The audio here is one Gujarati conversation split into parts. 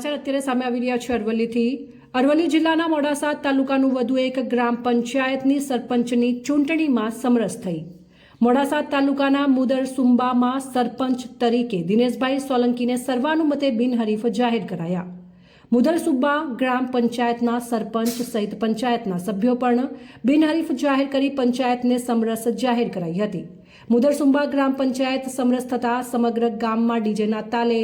સમાચાર અત્યારે સામે આવી રહ્યા છે અરવલ્લીથી. અરવલ્લી જિલ્લાના મોડાસા તાલુકાનું વધુ એક ગ્રામ પંચાયતની સરપંચની ચૂંટણીમાં સમરસ થઈ. મોડાસા તાલુકાના મુદર સુંબામાં સરપંચ તરીકે દિનેશભાઈ સોલંકીને સર્વાનુમતે બિનહરીફ જાહેર કરાયા. મુદર સુબ્બા ગ્રામ પંચાયતના સરપંચ સહિત પંચાયતના સભ્યો પણ બિનહરીફ જાહેર કરી પંચાયતને સમરસ જાહેર કરાઈ હતી. મુદર સુંબા ગ્રામ પંચાયત સમરસ થતા સમગ્ર ગામમાં ડીજેના તાલે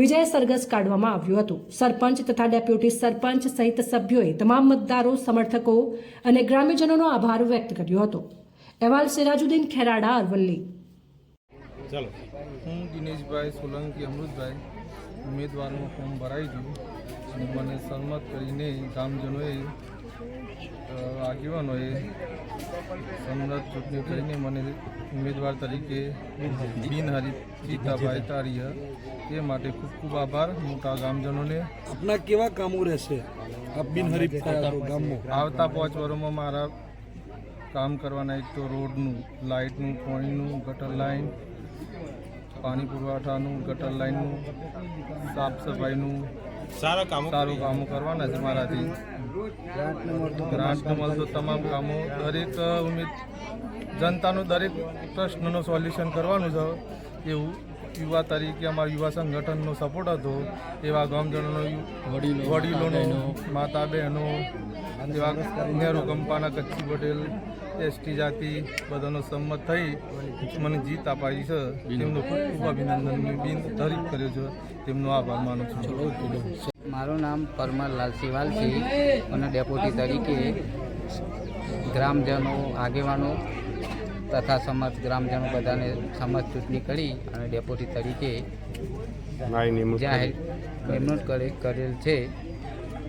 વિજય સરઘસ કાઢવામાં આવ્યું હતું. સરપંચ તથા ડેપ્યુટી સરપંચ સહિત સભ્યોએ તમામ મતદારો સમર્થકો અને ગ્રામ્યજનોનો આભાર વ્યક્ત કર્યો હતો. અહેવાલ સિરાજુદ્દીન ખેરાડા અરવલ્લી. ચાલો. હું દિનેશભાઈ સોલંકી અમૃતભાઈ ઉમેદવારનું ફોર્મ ભરાઈ ગયું અને મને સન્મત કરીને ગામજનોએ આગેવાનોએ સન્મત ચૂંટણી કરીને મને ઉમેદવાર તરીકે બિનહરીફ જીતાભાઈ તારીય તે માટે ખૂબ ખૂબ આભાર. મોટા ગામજનોને આપના કેવા કામો રહેશે? આપ બિનહરીફ ગામમાં આવતા પાંચ વર્ષમાં મારા કામ કરવાના એક તો રોડનું લાઇટનું પાણીનું ગટર લાઇન પાણી પુરવઠાનું ગટર લાઇનનું સાફ સફાઈનું સારા કામો સારું કામો કરવાના છે મારાથી. ગ્રાન્ટ મળતો તમામ કામો. દરેક ઉમેદ જનતાનું દરેક પ્રશ્નનું સોલ્યુશન કરવાનું છે. એવું યુવા તરીકે અમારા યુવા સંગઠનનો સપોર્ટ હતો. એવા ગામજનોનો વડીલોનો માતા બહેનો એવા નહેરુ કંપાના કચ્છી પટેલ એસટી જાતિ બધાનો સંમત થઈ મને જીત અપાવી છે. તેમનો ખૂબ ખૂબ અભિનંદન. બિન તારીફ કર્યો છે. તેમનો આભાર માનું છું. મારું નામ પરમાર સિવાલ છે. અને ડેપ્યુટી તરીકે ગ્રામજનો આગેવાનો તથા સમર્થ ગ્રામજનો બધાને સમર્થ ચૂંટણી કરી અને ડેપ્યુટી તરીકે જાહેર નિમણૂક કરે કરેલ છે.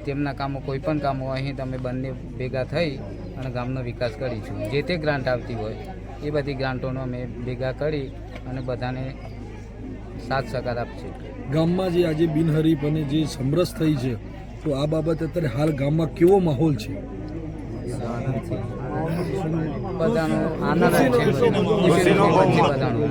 તેમના કામો કોઈ પણ કામો અહીં તમે બંને ભેગા થઈ અને ગામનો વિકાસ કરીશું. જે તે ગ્રાન્ટ આવતી હોય એ બધી ગ્રાન્ટોનો અમે ભેગા કરી અને બધાને સાથ સહકાર આપશે. ગામમાં જે આજે બિનહરીફ અને જે સમરસ થઈ છે તો આ બાબત અત્યારે હાલ ગામમાં કેવો માહોલ છે. બધાનો આનંદ છે. બધાનો.